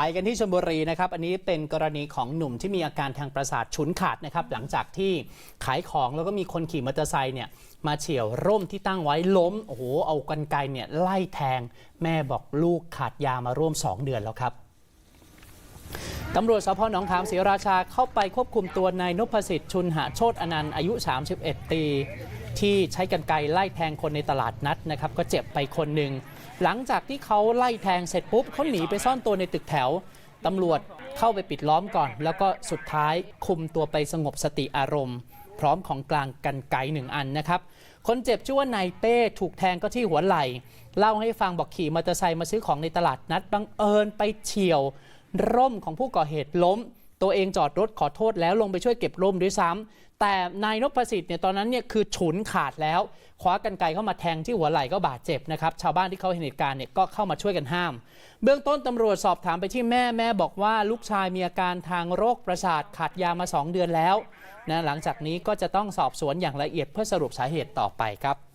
ไปกันที่ชลบุรีนะครับอันนี้เป็นกรณีของหนุ่มที่มีอาการทางประสาทฉุนขาดนะครับหลังจากที่ขายของแล้วก็มีคนขี่มอเตอร์ไซค์เนี่ยมาเฉี่ยวร่มที่ตั้งไว้ล้มโอ้โหเอากันไกเนี่ยไล่แทง แม่บอกลูกขาดยามาร่วม 2 เดือนแล้วครับตำรวจสพหนองขามศรีราชาเข้าไปควบคุมตัวนายนพสิทธิ์ชุนหะโชตอนันต์อายุ 31 ปี ที่ใช้กันไกไล่แทงคนในตลาดนัดนะครับก็เจ็บไปคนหนึ่ง หลังจากที่เขาไล่แทงเสร็จปุ๊บเขาหนีไปซ่อนตัวในตึกแถวตำรวจเข้าไปปิดล้อมก่อน แล้วก็สุดท้ายคุมตัวไปสงบสติอารมณ์ พร้อมของกลางกันไกหนึ่งอันนะครับ คนเจ็บชื่อว่านายเป้ถูกแทงก็ที่หัวไหล่ เล่าให้ฟังบอกขี่มอเตอร์ไซค์มาซื้อของในตลาดนัดบังเอิญไปเฉียว ร่มของผู้ก่อเหตุล้ม ตัวเองจอดรถขอโทษแล้วลงไปช่วยเก็บร่มด้วยซ้ำแต่นายนพสิทธิ์เนี่ยตอนนั้นเนี่ยคือฉุนขาดแล้ว คว้ากันไกรเข้ามาแทงที่หัวไหล่ก็บาดเจ็บนะครับ ชาวบ้านที่เขาเห็นเหตุการณ์เนี่ยก็เข้ามาช่วยกันห้าม เบื้องต้นตำรวจสอบถามไปที่แม่แม่บอกว่าลูกชายมีอาการทางโรคประสาทขาดยามา 2 เดือนแล้วนะหลังจากนี้ก็จะต้องสอบสวนอย่างละเอียดเพื่อสรุปสาเหตุต่อไปครับ